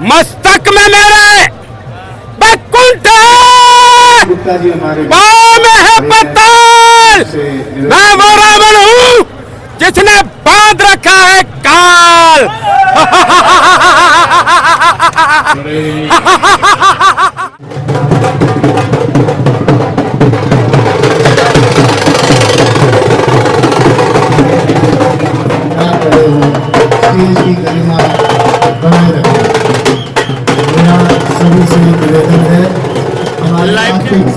मस्तक में मेरे बैकुंठ। है है पताल मैं वो रावण हूँ जिसने बाँध रखा है काल।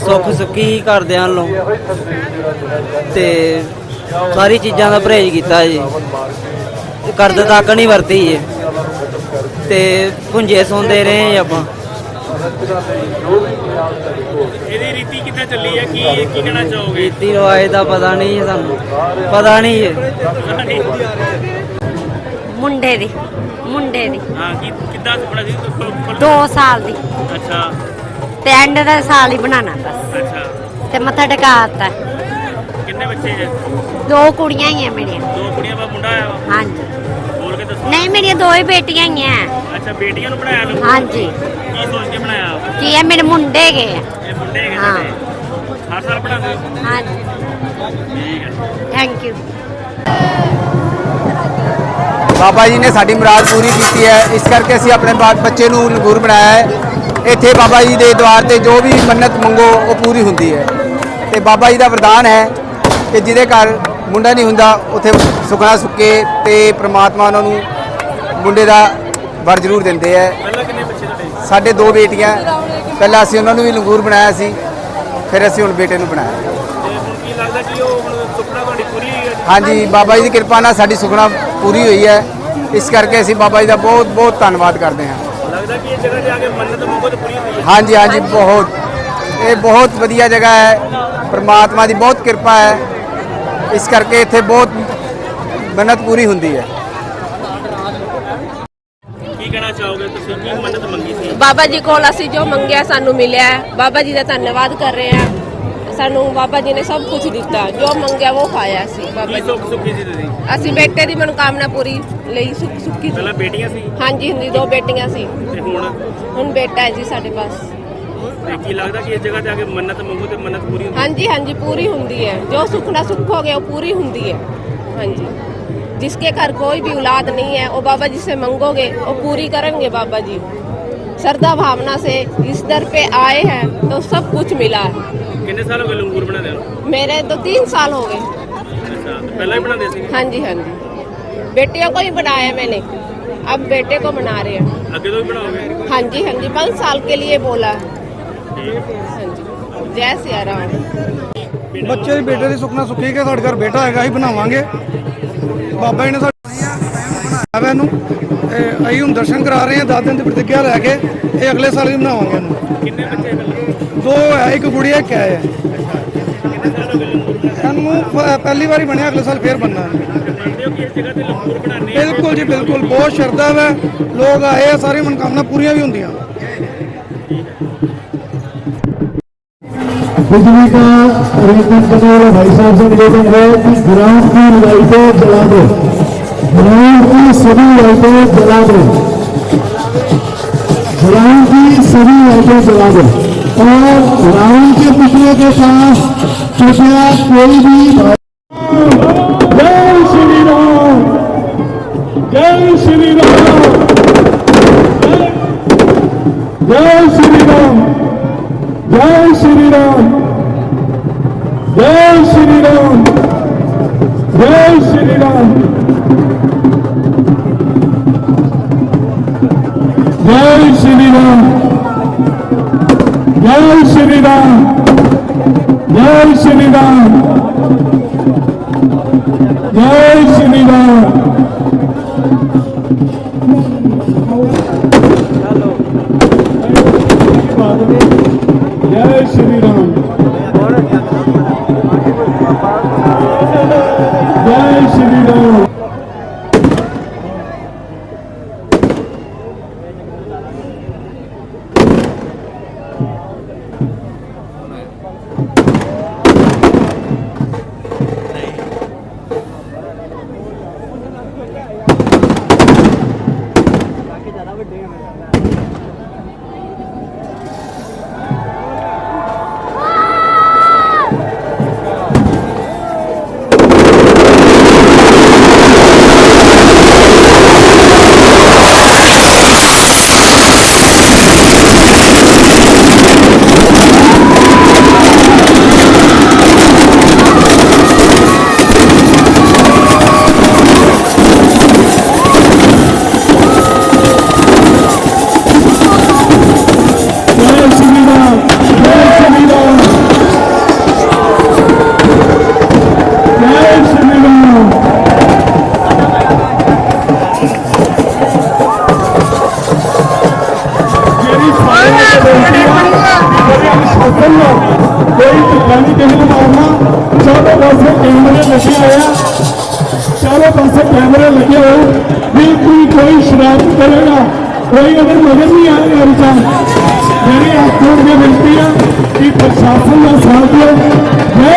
ਸੁੱਖ ਸੁੱਖੀ ਘਰਦਿਆਂ ਨੂੰ ਤੇ ਸਾਰੀ ਚੀਜ਼ਾਂ ਦਾ ਪਰਹੇਜ਼ ਕੀਤਾ ਜੀ। ਕਰਦ ਤੱਕ ਨਹੀਂ ਵਰਤੀ ਜੀ। ਤੇ ਪੁੰਜੇ ਸੌਂਦੇ ਰਹੇ ਜੀ ਆਪਾਂ। ਇਹਦੀ ਰੀਤੀ ਕਿੱਥੇ ਚੱਲੀ ਹੈ? ਕੀ ਕੀ ਕਹਿਣਾ ਚਾਹੋਗੇ? ਰੀਤੀ ਰਿਵਾਜ ਦਾ ਪਤਾ ਨਹੀਂ ਜੀ ਸਾਨੂੰ। ਪਤਾ ਨਹੀਂ ਜੀ। ਮੁੰਡੇ ਦੀ। ਮੁੰਡੇ ਦੀ। ਹਾਂ ਕੀ ਕਿੱਦਾਂ ਸੁਪਨਾ ਸੀ? ਖੁੱਲ- ਖੁੱਲ- 2 ਸਾਲ ਦੀ। ਅੱਛਾ। ਤੇ ਐਂਡ ਦਾ ਸਾਲ ਹੀ ਬਣਾਣਾ ਬਸ। ਅੱਛਾ। ਤੇ ਮੱਥਾ ਟਿਕਾਤਾ। ਕਿੰਨੇ ਬੱਚੇ ਹੈ ਦੋ ਕੁੜੀਆਂ ਹੀ ਆ ਮੇਰੀਆਂ। ਦੋ ਕੁੜੀਆਂ ਦਾ ਮੁੰਡਾ ਆਇਆ ਵਾ ਹਾਂਜੀ। ਬੋਲ ਕੇ ਦੱਸੋ। ਨਹੀਂ ਮੇਰੀਆਂ ਦੋ ਹੀ ਬੇਟੀਆਂ ਹੀ ਆ। ਅੱਛਾ ਬੇਟੀਆਂ ਨੂੰ ਬਣਾਇਆ ਲੋ ਹਾਂਜੀ। ਕੀ ਸੋਚ ਕੇ ਬਣਾਇਆ ਕੀ ਇਹ ਮੇਰੇ ਮੁੰਡੇ ਹੈਗੇ ਆ। ਇਹ ਮੁੰਡੇ ਹੈਗੇ ਹਾਂ। ਤੁਹਾਡੇ ਹਰ ਸਾਲ ਬਣਾਉਂਦੇ ਹੋ? ਹਾਂਜੀ। ਠੀਕ ਹੈ ਥੈਂਕ ਯੂ ਬਾਬਾ ਜੀ ਨੇ ਸਾਡੀ ਮੁਰਾਦ ਪੂਰੀ ਕੀਤੀ ਹੈ। ਇਸ ਕਰਕੇ ਅਸੀਂ ਆਪਣੇ ਬਾਤ ਬੱਚੇ ਨੂੰ ਨਗੂਰ ਬਣਾਇਆ ਹੈ। ਇੱਥੇ ਬਾਬਾ ਜੀ ਦੇ ਦਵਾਰ ਤੇ ਜੋ ਵੀ ਮੰਨਤ ਮੰਗੋ ਉਹ ਪੂਰੀ ਹੁੰਦੀ ਹੈ। ਤੇ ਬਾਬਾ ਜੀ ਦਾ ਵਰਦਾਨ ਹੈ ਕਿ ਜਿਹਦੇ ਘਰ ਮੁੰਡਾ ਨਹੀਂ ਹੁੰਦਾ ਉੱਥੇ ਸੁਖਣਾ ਸੁੱਕੇ ਤੇ ਪ੍ਰਮਾਤਮਾ ਉਹਨਾਂ ਨੂੰ ਮੁੰਡੇ ਦਾ ਵਰ ਜ਼ਰੂਰ ਦਿੰਦੇ ਹੈ। ਸਾਡੇ ਦੋ ਬੇਟੀਆਂ। ਪਹਿਲਾਂ ਅਸੀਂ ਉਹਨਾਂ ਨੂੰ ਵੀ ਨਗੂਰ ਬਣਾਇਆ ਸੀ ਫਿਰ ਅਸੀਂ ਹੁਣ ਬੇਟੇ ਨੂੰ ਬਣਾਇਆ। ਤੇ ਹੁਣ ਕੀ ਲੱਗਦਾ ਕਿ ਉਹ ਹੁਣ ਸੁਪਨਾ ਤੁਹਾਡੀ ਪੂਰੀ ਹੋਈ ਹੈ ਹਾਂਜੀ ਬਾਬਾ ਜੀ ਦੀ ਕਿਰਪਾ ਨਾਲ ਸਾਡੀ ਸੁਖਣਾ ਪੂਰੀ ਹੋਈ ਹੈ। ਇਸ ਕਰਕੇ ਅਸੀਂ ਬਾਬਾ ਜੀ ਦਾ ਬਹੁਤ ਬਹੁਤ ਧੰਨਵਾਦ ਕਰਦੇ ਹਾਂ। ਲੱਗਦਾ ਕਿ ਇਹ ਜਗ੍ਹਾ ਤੇ ਆ ਕੇ ਮੰਨਤ ਮੰਗੋ ਤੇ ਪੂਰੀ ਹੁੰਦੀ ਹੈ। ਹਾਂਜੀ ਹਾਂਜੀ ਬਹੁਤ। ਇਹ ਬਹੁਤ ਵਧੀਆ ਜਗ੍ਹਾ ਹੈ। ਪ੍ਰਮਾਤਮਾ ਦੀ ਬਹੁਤ ਕਿਰਪਾ ਹੈ। ਇਸ ਕਰਕੇ ਇੱਥੇ ਬਹੁਤ ਮੰਨਤ ਪੂਰੀ ਹੁੰਦੀ ਹੈ। ਕੀ ਕਹਿਣਾ ਚਾਹੋਗੇ? ਤੁਸੀਂ ਕੀ ਮੰਨਤ ਮੰਗੀ ਸੀ? ਬਾਬਾ ਜੀ ਕੋਲ ਅਸੀਂ ਜੋ ਮੰਗਿਆ ਸਾਨੂੰ ਮਿਲਿਆ ਹੈ। ਬਾਬਾ ਜੀ ਦਾ ਧੰਨਵਾਦ ਕਰ ਰਹੇ ਹਾਂ। ਸਾਨੂੰ ਬਾਬਾ ਜੀ ਨੇ ਸਭ ਕੁਝ ਦਿੱਤਾ ਜੋ ਮੰਗਿਆ ਉਹ ਖਾਇਆ ਸੀ ਬਾਬਾ ਕੀ ਜੀ ਸੁੱਖ ਸੁੱਖੀ ਸੀ ਤੁਸੀਂ ਅਸੀਂ ਬੇਟੇ ਦੀ ਮਨੋਕਾਮਨਾ ਪੂਰੀ ਲਈ ਸੁੱਖ ਸੁੱਖੀ ਸੀ ਪਹਿਲਾਂ ਬੇਟੀਆਂ ਸੀ ਹਾਂਜੀ ਹੁੰਦੀ ਦੋ ਬੇਟੀਆਂ ਸੀ ਤੇ ਹੁਣ ਹੁਣ ਬੇਟਾ ਹੈ ਜੀ ਸਾਡੇ ਪਾਸ ਤੇ ਕੀ ਲੱਗਦਾ ਕਿ ਇਸ ਜਗ੍ਹਾ ਤੇ ਆ ਕੇ ਮੰਨਤ ਮੰਗੋ ਤੇ ਮੰਨਤ ਪੂਰੀ ਹੁੰਦੀ ਹੈ ਹਾਂਜੀ ਹਾਂਜੀ ਪੂਰੀ ਹੁੰਦੀ ਹੈ ਜੋ ਸੁਖਨਾ ਸੁਖ ਹੋ ਗਿਆ ਉਹ पूरी ਹੁੰਦੀ है ਹਾਂਜੀ जिसके घर कोई भी औलाद नहीं है वो बाबा जी से मांगोगे वो पूरी करेंगे बाबा जी श्रद्धा भावना से इस दर पे आए हैं तो सब कुछ मिला है ਕਿੰਨੇ ਸਾਲ ਹੋ ਗਏ ਲੰਗੂਰ ਬਣਾਦੇ ਨੂੰ मेरे तो तीन साल हो गए ਅੱਛਾ ਤੇ ਪਹਿਲਾਂ ਹੀ ਬਣਾਉਂਦੇ ਸੀ हाँ जी हाँ जी बेटियों को ही बनाया मैंने अब बेटे को बना रहे हैं ਅੱਗੇ ਤੋਂ ਵੀ ਬਣਾਓਗੇ हाँ जी हाँ जी पाँच साल के लिए बोला हाँ जी जय सिया राम ਬੱਚੇ ਦੀ ਬੇਟੇ ਦੀ ਸੁਪਨਾ ਸੁੱਖੀ ਕੇ ਸਾਡੇ ਘਰ ਬੇਟਾ ਹੈਗਾ ਅਸੀਂ ਬਣਾਵਾਂਗੇ ਬਾਬਾ ਜੀ ਨੇ ਸਾਡਾ ਬਣਾਇਆ ਇਹਨੂੰ ਤੇ ਅਸੀਂ ਹੁਣ ਦਰਸ਼ਨ ਕਰਾ ਰਹੇ ਹਾਂ ਦਸ ਦਿਨ ਦੀ ਪ੍ਰਤੀਗਿਆ ਲੈ ਕੇ ਇਹ ਅਗਲੇ ਸਾਲ ਹੀ ਬਣਾਵਾਂਗੇ ਇਹਨੂੰ ਕਿੰਨੇ ਬੱਚੇ ਪਹਿਲਾਂ ਦੋ ਹੈ ਇੱਕ ਗੁੜੀਆ ਇੱਕ ਹੈ ਇਹਨੂੰ ਪ- ਪਹਿਲੀ ਵਾਰੀ ਬਣਿਆ ਅਗਲੇ ਸਾਲ ਫੇਰ ਬਣਨਾ ਮੰਨਦੇ ਹੋ ਕਿ ਇਸ ਜਗ੍ਹਾ ਤੇ ਲੰਗੂਰ ਬਣਾਉਂਦੇ ਆ ਬਿਲਕੁਲ ਜੀ ਬਿਲਕੁਲ ਬਹੁਤ ਸ਼ਰਧਾ ਹੈ ਲੋਕ ਆਏ ਆ ਸਾਰੀ ਮਨਕਾਮਨਾ ਪੂਰੀਆਂ ਵੀ ਹੁੰਦੀਆਂ बिजली का अरेंजमेंट करने वाले भाई साहब से निवेदन है कि ग्राउंड की लाइटें जला दो ग्राउंड की सभी लाइटें जला दो ग्राउंड की सभी लाइटें जला दो और ग्राउंड के पिछले के पास कृपया कोई भी जय श्री राम जय श्री राम जय श्री राम जय श्री राम जय श्री राम जय श्री राम 열심이다. 열심이다. 열심이다. ਕੋਈ ਸ਼ਰਾਰਤ ਕਰੇਗਾ ਕੋਈ ਅਗਰ ਮਗਰ ਨਹੀਂ ਆਏਗਾ ਰਿਚਾ ਮੇਰੀ ਹੱਥ ਜੋੜ ਕੇ ਬੇਨਤੀ ਆ ਕਿ ਪ੍ਰਸ਼ਾਸਨ ਦਾ ਸਾਥ ਦਿਓ। ਜੈ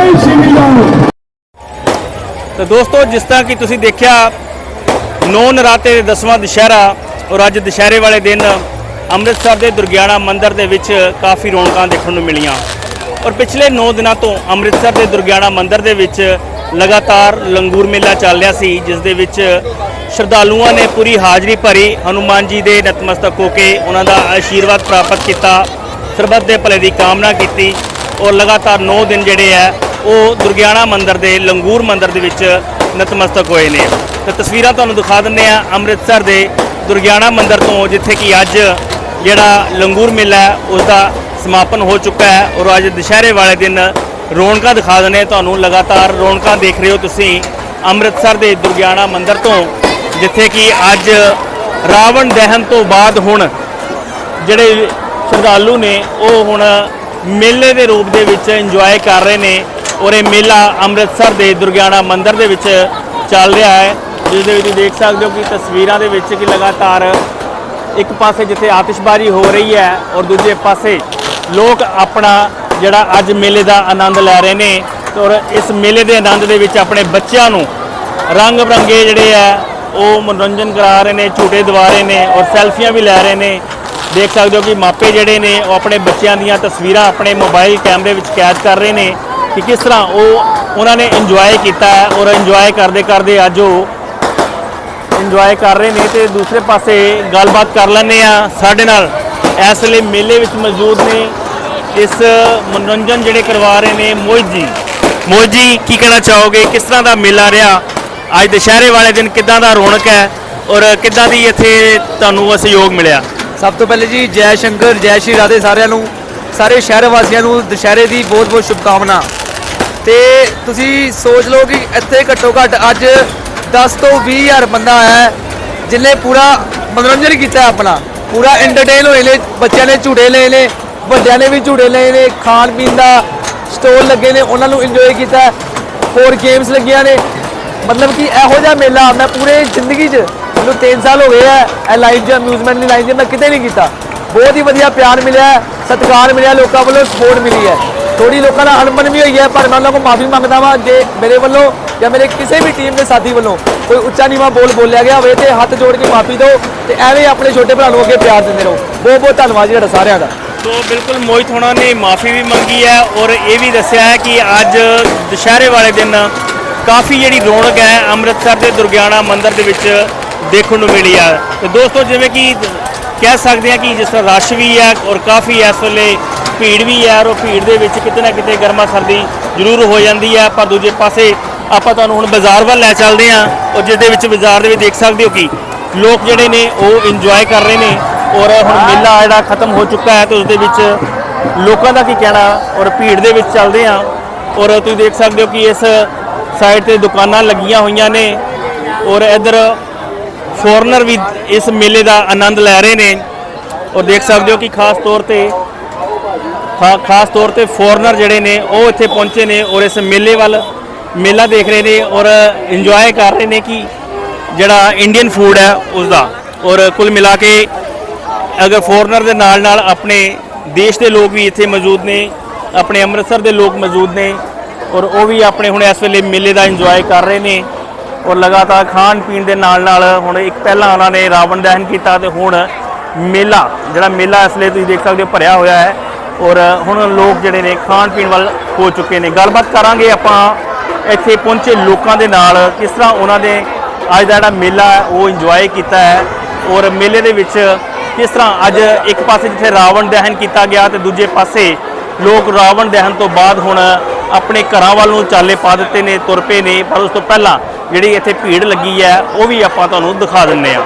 ਤਾਂ ਦੋਸਤੋ, ਜਿਸ ਤਰ੍ਹਾਂ ਕਿ ਤੁਸੀਂ ਦੇਖਿਆ, ਨੌ ਨਰਾਤੇ ਦੇ ਦਸਵਾਂ ਦੁਸ਼ਹਿਰਾ ਔਰ ਅੱਜ ਦੁਸ਼ਹਿਰੇ ਵਾਲੇ ਦਿਨ ਅੰਮ੍ਰਿਤਸਰ ਦੇ ਦੁਰਗਿਆਣਾ ਮੰਦਿਰ ਦੇ ਵਿੱਚ ਕਾਫੀ ਰੌਣਕਾਂ ਦੇਖਣ ਨੂੰ ਮਿਲੀਆਂ। ਔਰ ਪਿਛਲੇ 9 ਦਿਨਾਂ ਤੋਂ ਅੰਮ੍ਰਿਤਸਰ ਦੇ ਦੁਰਗਿਆਣਾ ਮੰਦਿਰ ਦੇ ਵਿੱਚ ਲਗਾਤਾਰ ਲੰਗੂਰ ਮੇਲਾ ਚੱਲ ਰਿਹਾ ਸੀ, ਜਿਸ ਦੇ ਵਿੱਚ ਸ਼ਰਧਾਲੂਆਂ ਨੇ ਪੂਰੀ ਹਾਜ਼ਰੀ ਭਰੀ, ਹਨੂਮਾਨ ਜੀ ਦੇ ਨਤਮਸਤਕ ਹੋ ਕੇ ਉਹਨਾਂ ਦਾ ਆਸ਼ੀਰਵਾਦ ਪ੍ਰਾਪਤ ਕੀਤਾ, ਸਰਬੱਤ ਦੇ ਭਲੇ ਦੀ ਕਾਮਨਾ ਕੀਤੀ ਔਰ ਲਗਾਤਾਰ 9 ਦਿਨ ਜਿਹੜੇ ਆ, ਉਹ ਦੁਰਗਿਆਣਾ ਮੰਦਿਰ ਦੇ, ਲੰਗੂਰ ਮੰਦਿਰ ਦੇ ਵਿੱਚ ਨਤਮਸਤਕ ਹੋਏ ਨੇ। ਤੇ ਤਸਵੀਰਾਂ ਤੁਹਾਨੂੰ ਦਿਖਾ ਦਿੰਨੇ ਆ ਅੰਮ੍ਰਿਤਸਰ ਦੇ ਦੁਰਗਿਆਣਾ ਮੰਦਿਰ ਤੋਂ, ਜਿੱਥੇ ਕਿ ਅੱਜ ਜਿਹੜਾ ਲੰਗੂਰ ਮੇਲਾ ਹੈ ਉਸ ਦਾ ਸਮਾਪਨ ਹੋ ਚੁੱਕਾ ਹੈ ਔਰ ਅੱਜ ਦੁਸ਼ਹਿਰੇ ਵਾਲੇ ਦਿਨ ਰੌਣਕਾਂ ਦਿਖਾ ਦਿੰਨੇ ਤੁਹਾਨੂੰ। ਲਗਾਤਾਰ ਰੌਣਕਾਂ ਦੇਖ ਰਹੇ ਹੋ ਤੁਸੀਂ ਅੰਮ੍ਰਿਤਸਰ ਦੇ ਦੁਰਗਿਆਣਾ ਮੰਦਿਰ ਤੋਂ। ਜਿੱਥੇ ਕਿ ਅੱਜ ਰਾਵਣ ਦਹਨ ਤੋਂ ਬਾਅਦ ਹੁਣ ਜਿਹੜੇ ਸ਼ਰਧਾਲੂ ਨੇ, ਉਹ ਹੁਣ ਮੇਲੇ ਦੇ ਰੂਪ ਦੇ ਵਿੱਚ ਇੰਜੋਏ ਕਰ ਰਹੇ ਨੇ ਔਰ ਇਹ ਮੇਲਾ ਅੰਮ੍ਰਿਤਸਰ ਦੇ ਦੁਰਗਿਆਣਾ ਮੰਦਿਰ ਦੇ ਵਿੱਚ ਚੱਲ ਰਿਹਾ ਹੈ, ਜਿਸ ਦੇ ਵਿੱਚ ਦੇਖ ਸਕਦੇ ਹੋ ਕਿ ਤਸਵੀਰਾਂ ਦੇ ਵਿੱਚ ਕਿ ਲਗਾਤਾਰ ਇੱਕ ਪਾਸੇ ਜਿੱਥੇ ਆਤਿਸ਼ਬਾਜ਼ੀ ਹੋ ਰਹੀ ਹੈ ਔਰ ਦੂਜੇ ਪਾਸੇ ਲੋਕ ਆਪਣਾ ਜਿਹੜਾ ਅੱਜ ਮੇਲੇ ਦਾ ਆਨੰਦ ਲੈ ਰਹੇ ਨੇ ਔਰ ਇਸ ਮੇਲੇ ਦੇ ਆਨੰਦ ਦੇ ਵਿੱਚ ਆਪਣੇ ਬੱਚਿਆਂ ਨੂੰ ਰੰਗ ਬਰੰਗੇ ਜਿਹੜੇ ਆ ਉਹ ਮਨੋਰੰਜਨ ਕਰਾ ਰਹੇ ਨੇ, ਝੂਟੇ ਦਵਾ ਰਹੇ ਨੇ ਔਰ ਸੈਲਫੀਆਂ ਵੀ ਲੈ ਰਹੇ ਨੇ। ਦੇਖ ਸਕਦੇ ਹੋ ਕਿ ਮਾਪੇ ਜਿਹੜੇ ਨੇ, ਉਹ ਆਪਣੇ ਬੱਚਿਆਂ ਦੀਆਂ ਤਸਵੀਰਾਂ ਆਪਣੇ ਮੋਬਾਈਲ ਕੈਮਰੇ ਵਿੱਚ ਕੈਦ ਕਰ ਰਹੇ ਨੇ ਕਿ ਕਿਸ ਤਰ੍ਹਾਂ ਉਹ ਉਹਨਾਂ ਨੇ ਇੰਜੋਏ ਕੀਤਾ ਹੈ ਔਰ ਇੰਜੋਏ ਕਰਦੇ ਕਰਦੇ ਅੱਜ ਉਹ ਇੰਜੋਏ ਕਰ ਰਹੇ ਨੇ ਤੇ ਦੂਸਰੇ ਪਾਸੇ ਗੱਲਬਾਤ ਕਰ ਲੈਂਦੇ ਆ ਸਾਡੇ ਨਾਲ। ਇਸ ਲਈ ਮੇਲੇ ਵਿੱਚ ਮੌਜੂਦ ਨੇ ਇਸ ਮਨੋਰੰਜਨ ਜਿਹੜੇ ਕਰਵਾ ਰਹੇ ਨੇ ਮੋਹਿਤ ਜੀ। ਮੋਹਿਤ ਜੀ, ਕੀ ਕਹਿਣਾ ਚਾਹੋਗੇ? ਕਿਸ ਤਰ੍ਹਾਂ ਦਾ ਮੇਲਾ ਰਿਹਾ? ਅੱਜ ਦੁਸ਼ਹਿਰੇ ਵਾਲੇ ਦਿਨ ਕਿੱਦਾਂ ਦਾ ਰੌਣਕ ਹੈ ਔਰ ਕਿੱਦਾਂ ਦੀ ਇੱਥੇ ਤੁਹਾਨੂੰ ਸਹਿਯੋਗ ਮਿਲਿਆ? ਸਭ ਤੋਂ ਪਹਿਲੇ ਜੀ ਜੈ ਸ਼ੰਕਰ, ਜੈ ਸ਼੍ਰੀ ਰਾਧੇ ਸਾਰਿਆਂ ਨੂੰ, ਸਾਰੇ ਸ਼ਹਿਰ ਵਾਸੀਆਂ ਨੂੰ ਦੁਸ਼ਹਿਰੇ ਦੀ ਬਹੁਤ ਬਹੁਤ ਸ਼ੁਭਕਾਮਨਾ। ਤੇ ਤੁਸੀਂ ਸੋਚ ਲਓ ਕਿ ਇੱਥੇ ਘੱਟੋ ਘੱਟ ਅੱਜ 10 ਤੋਂ 20 ਹਜ਼ਾਰ ਬੰਦਾ ਹੈ, ਜਿਨੇ ਪੂਰਾ ਮਨੋਰੰਜਨ ਕੀਤਾ ਆਪਣਾ। ਪੂਰਾ ਐਂਟਰਟੇਨ ਹੋਏ ਨੇ, ਬੱਚਿਆਂ ਨੇ ਝੂਟੇ ਲਏ ਨੇ, ਵੱਡਿਆਂ ਨੇ ਵੀ ਝੂਟੇ ਲਏ ਨੇ ਖਾਣ ਪੀਣ ਦਾ ਸਟੋਲ ਲੱਗੇ ਨੇ, ਉਹਨਾਂ ਨੂੰ ਇੰਜੋਏ ਕੀਤਾ ਹੋਰ ਗੇਮਸ ਲੱਗੀਆਂ ਨੇ ਮਤਲਬ ਕਿ ਇਹੋ ਜਿਹਾ ਮੇਲਾ ਮੈਂ ਪੂਰੇ ਜ਼ਿੰਦਗੀ 'ਚ, ਮੈਨੂੰ 3 ਸਾਲ ਹੋ ਗਏ ਆ, ਇਹ ਲਾਈਫ 'ਚ ਅਮਿਊਜ਼ਮੈਂਟ ਦੀ ਲਾਈਫ 'ਚ ਮੈਂ ਕਿਤੇ ਨਹੀਂ ਕੀਤਾ। ਬਹੁਤ ਹੀ ਵਧੀਆ ਪਿਆਰ ਮਿਲਿਆ, ਸਤਿਕਾਰ ਮਿਲਿਆ, ਲੋਕਾਂ ਵੱਲੋਂ ਸਪੋਰਟ ਮਿਲੀ ਹੈ। ਥੋੜੀ ਲੋਕਾਂ ਦਾ ਅਣਬਣ ਵੀ ਹੋਈ ਹੈ, ਪਰ ਮੈਂ ਉਹਨਾਂ ਕੋਲ ਮਾਫੀ ਮੰਗਦਾ ਵਾਂ, ਜੇ ਮੇਰੇ ਵੱਲੋਂ ਜਾਂ ਮੇਰੇ ਕਿਸੇ ਵੀ ਟੀਮ ਦੇ ਸਾਥੀ ਵੱਲੋਂ ਕੋਈ ਉੱਚਾ ਨੀਵਾਂ ਬੋਲ ਬੋਲਿਆ ਗਿਆ ਹੋਵੇ ਤੇ ਹੱਥ ਜੋੜ ਕੇ ਮਾਫੀ ਦਿਓ ਤੇ ਐਵੇਂ ਆਪਣੇ ਛੋਟੇ ਭਰਾ ਨੂੰ ਅੱਗੇ ਪਿਆਰ ਦਿੰਦੇ ਰਹੋ। ਬਹੁਤ ਬਹੁਤ ਧੰਨਵਾਦ ਜੀ ਤੁਹਾਡਾ ਸਾਰਿਆਂ ਦਾ। ਸੋ ਬਿਲਕੁਲ ਮੋਹਿਤ ਹੋਣਾ ਨੇ, ਮਾਫੀ ਵੀ ਮੰਗੀ ਹੈ ਔਰ ਇਹ ਵੀ ਦੱਸਿਆ ਹੈ ਕਿ ਅੱਜ ਦੁਸ਼ਹਿਰੇ ਵਾਲੇ ਦਿਨ ਕਾਫੀ ਜਿਹੜੀ ਰੌਣਕ ਹੈ ਅੰਮ੍ਰਿਤਸਰ ਦੇ ਦੁਰਗਿਆਣਾ ਮੰਦਿਰ ਦੇ ਵਿੱਚ ਦੇਖਣ ਨੂੰ ਮਿਲੀ ਹੈ। ਤੇ ਦੋਸਤੋ, ਜਿਵੇਂ ਕਿ ਕਹਿ ਸਕਦੇ ਹਾਂ ਕਿ ਜਿਸ ਤਰ੍ਹਾਂ ਰਸ਼ ਵੀ ਹੈ ਔਰ ਕਾਫੀ ਇਸ ਵੇਲੇ ਭੀੜ ਵੀ ਹੈ ਔਰ ਉਹ ਭੀੜ ਦੇ ਵਿੱਚ ਕਿਤੇ ਨਾ ਕਿਤੇ ਗਰਮਾ ਸਰਦੀ ਜ਼ਰੂਰ ਹੋ ਜਾਂਦੀ ਹੈ। ਪਰ ਦੂਜੇ ਪਾਸੇ ਆਪਾਂ ਤੁਹਾਨੂੰ ਹੁਣ ਬਾਜ਼ਾਰ ਵੱਲ ਲੈ ਚੱਲਦੇ ਹਾਂ ਔਰ ਜਿਸ ਦੇ ਵਿੱਚ ਬਾਜ਼ਾਰ ਦੇ ਵਿੱਚ ਦੇਖ ਸਕਦੇ ਹੋ ਕਿ ਲੋਕ ਜਿਹੜੇ ਨੇ ਉਹ ਇੰਜੋਏ ਕਰ ਰਹੇ ਨੇ ਔਰ ਹੁਣ ਮੇਲਾ ਜਿਹੜਾ ਖਤਮ ਹੋ ਚੁੱਕਾ ਹੈ ਤੇ ਉਸ ਦੇ ਵਿੱਚ ਲੋਕਾਂ ਦਾ ਕੀ ਕਹਿਣਾ ਔਰ ਭੀੜ ਦੇ ਵਿੱਚ ਚੱਲਦੇ ਆ ਔਰ ਤੁਸੀਂ ਦੇਖ ਸਕਦੇ ਹੋ ਕਿ ਇਸ ਸਾਈਡ ਤੇ ਦੁਕਾਨਾਂ ਲੱਗੀਆਂ ਹੋਈਆਂ ਨੇ ਔਰ ਇਧਰ ਫੋਰਨਰ ਵੀ ਇਸ ਮੇਲੇ ਦਾ ਆਨੰਦ ਲੈ ਰਹੇ ਨੇ। ਔਰ ਦੇਖ ਸਕਦੇ ਹੋ ਕਿ ਖਾਸ ਤੌਰ ਤੇ ਖਾ- ਖਾਸ ਤੌਰ ਤੇ ਫੋਰਨਰ ਜਿਹੜੇ ਨੇ, ਉਹ ਇੱਥੇ ਪਹੁੰਚੇ ਨੇ ਔਰ ਇਸ ਮੇਲੇ ਵੱਲ ਮੇਲਾ ਦੇਖ ਰਹੇ ਨੇ ਔਰ ਇੰਜੋਏ ਕਰ ਰਹੇ ਨੇ ਕਿ ਜਿਹੜਾ ਇੰਡੀਅਨ ਫੂਡ ਹੈ ਉਸ ਦਾ ਔਰ ਕੁੱਲ ਮਿਲਾ ਕੇ ਅਗਰ ਫੋਰਨਰ ਦੇ ਨਾਲ ਨਾਲ ਆਪਣੇ ਦੇਸ਼ ਦੇ ਲੋਕ ਵੀ ਇੱਥੇ ਮੌਜੂਦ ਨੇ, ਆਪਣੇ ਅੰਮ੍ਰਿਤਸਰ ਦੇ ਲੋਕ ਮੌਜੂਦ ਨੇ ਔਰ ਉਹ ਵੀ ਆਪਣੇ ਹੁਣ ਇਸ ਵੇਲੇ ਮੇਲੇ ਦਾ ਇੰਜੋਏ ਕਰ ਰਹੇ ਨੇ ਔਰ ਲਗਾਤਾਰ ਖਾਣ ਪੀਣ ਦੇ ਨਾਲ ਨਾਲ ਹੁਣ ਇੱਕ ਪਹਿਲਾਂ ਉਹਨਾਂ ਨੇ ਰਾਵਣ ਦਹਨ ਕੀਤਾ ਤੇ ਹੁਣ ਮੇਲਾ, ਜਿਹੜਾ ਮੇਲਾ ਇਸ ਵੇਲੇ ਤੁਸੀਂ ਦੇਖ ਸਕਦੇ ਹੋ ਭਰਿਆ ਹੋਇਆ ਹੈ ਔਰ ਹੁਣ ਲੋਕ ਜਿਹੜੇ ਨੇ ਖਾਣ ਪੀਣ ਵੱਲ ਹੋ ਚੁੱਕੇ ਨੇ। ਗੱਲਬਾਤ ਕਰਾਂਗੇ ਆਪਾਂ ਇੱਥੇ ਪਹੁੰਚੇ ਲੋਕਾਂ ਦੇ ਨਾਲ ਕਿਸ ਤਰ੍ਹਾਂ ਉਹਨਾਂ ਨੇ ਅੱਜ ਦਾ ਜਿਹੜਾ ਮੇਲਾ ਹੈ ਉਹ ਇੰਜੋਏ ਕੀਤਾ ਹੈ ਔਰ ਮੇਲੇ ਦੇ ਵਿੱਚ ਕਿਸ ਤਰ੍ਹਾਂ ਅੱਜ ਇੱਕ ਪਾਸੇ ਜਿੱਥੇ ਰਾਵਣ ਦਹਨ ਕੀਤਾ ਗਿਆ ਤੇ ਦੂਜੇ ਪਾਸੇ ਲੋਕ ਰਾਵਣ ਦਹਨ ਤੋਂ ਬਾਅਦ ਹੁਣ ਆਪਣੇ ਘਰਾਂ ਵੱਲ ਨੂੰ ਚਾਲੇ ਪਾ ਦਿੱਤੇ ਨੇ ਤੁਰ ਪਏ ਨੇ। ਪਰ ਉਸ ਤੋਂ ਪਹਿਲਾਂ ਜਿਹੜੀ ਇੱਥੇ ਭੀੜ ਲੱਗੀ ਹੈ ਉਹ ਵੀ ਆਪਾਂ ਤੁਹਾਨੂੰ ਦਿਖਾ ਦਿੰਨੇ ਆ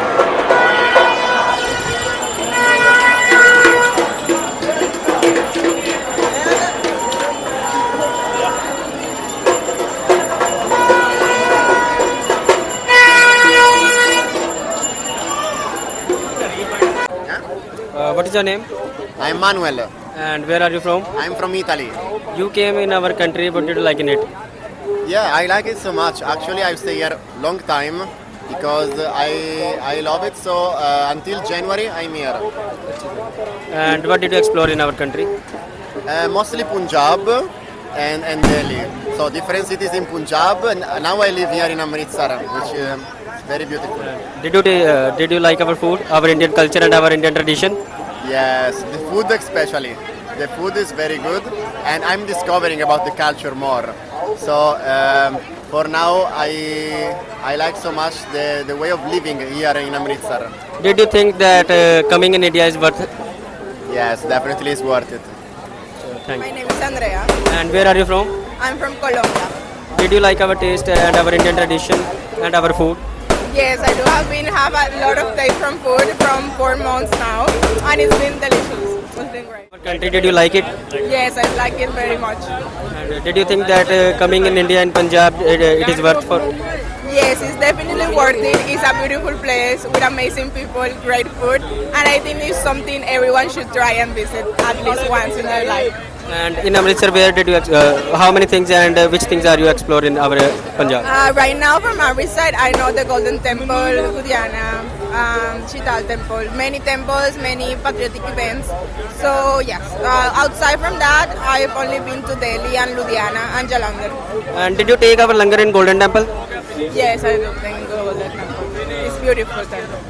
Uh, what is your name? I'm Manuel. And where are you from? I'm from Italy. You came in our country. but did you like in it? Yeah, I like it so much. Actually, I stay here long time because I I love it. So uh, until January, I'm here. And what did you explore in our country? Uh, mostly Punjab and and Delhi. So different cities in Punjab. And now I live here in Amritsar, which uh, is very beautiful. Did you uh, did you like our food, our Indian culture and our Indian tradition? Yes, the food especially. The food is very good, and I'm discovering about the culture more. So um, for now, I I like so much the, the way of living here in Amritsar. Did you think that uh, coming in India is worth it? Yes, definitely it's worth it. Thank My you. name is Andrea. And where are you from? I'm from Colombia. Did you like our taste and our Indian tradition and our food? Yes, I do have been have a lot of taste from food from four months now, and it's been delicious. It's been great. Country, did you like it? Yes, I like it very much. And uh, did you think that uh, coming in India and Punjab it, uh, it is worth for? Yes, it's definitely worth it. It's a beautiful place with amazing people, great food, and I think it's something everyone should try and visit at least once in their life. And in Amritsar, where did you? Uh, how many things and uh, which things are you exploring in our uh, Punjab? Uh, right now, from our side, I know the Golden Temple, Ludhiana, um, Chital Temple, many temples, many patriotic events. So yes, uh, outside from that, I've only been to Delhi and Ludhiana and Jalandhar. And did you take our langar in Golden Temple? Yes, I do think Golden Temple. It's beautiful temple.